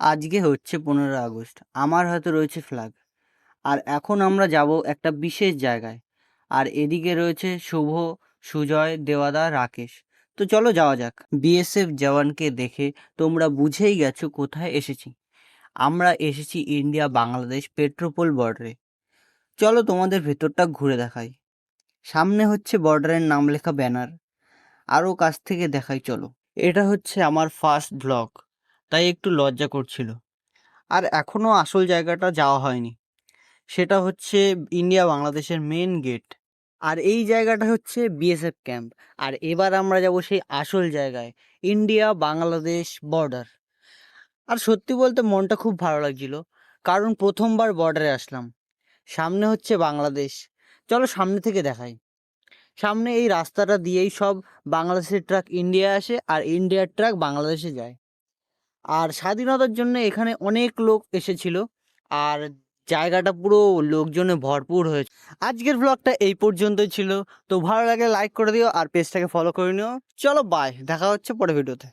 আজকে হচ্ছে পনেরো আগস্ট। আমার হাতে রয়েছে ফ্ল্যাগ আর এখন আমরা যাব একটা বিশেষ জায়গায়। আর এদিকে রয়েছে শুভ, সুজয়, দেওয়াদা, রাকেশ। তো চলো যাওয়া যাক। বিএসএফ জওয়ানকে দেখে তোমরা বুঝেই গেছো কোথায় এসেছি। আমরা এসেছি ইন্ডিয়া, বাংলাদেশ পেট্রোপোল বর্ডারে। চলো তোমাদের ভেতরটা ঘুরে দেখাই। সামনে হচ্ছে বর্ডারের নাম লেখা ব্যানার। আরও কাছ থেকে দেখাই, চলো। এটা হচ্ছে আমার ফার্স্ট ব্লগ তাই একটু লজ্জা করছিল। আর এখনও আসল জায়গাটা যাওয়া হয়নি। সেটা হচ্ছে ইন্ডিয়া বাংলাদেশের মেন গেট আর এই জায়গাটা হচ্ছে বিএসএফ ক্যাম্প আর এবার আমরা যাব সেই আসল জায়গায়, ইন্ডিয়া বাংলাদেশ বর্ডার আর সত্যি বলতে মনটা খুব ভালো লাগছিল। কারণ প্রথমবার বর্ডারে আসলাম। সামনে হচ্ছে বাংলাদেশ। চলো সামনে থেকে দেখাই। সামনে এই রাস্তাটা দিয়েই সব বাংলাদেশের ট্রাক ইন্ডিয়া আসে আর ইন্ডিয়ার ট্রাক বাংলাদেশে যায়। আর স্বাধীনতার জন্য এখানে অনেক লোক এসেছিল। আর জায়গাটা পুরো লোকজনে ভরপুর হয়েছে। আজকের ব্লগটা এই পর্যন্তই ছিল। তো ভালো লাগলে লাইক করে দিও আর পেজটাকে ফলো করে নিও। চলো বাই দেখা হচ্ছে পরে ভিডিওতে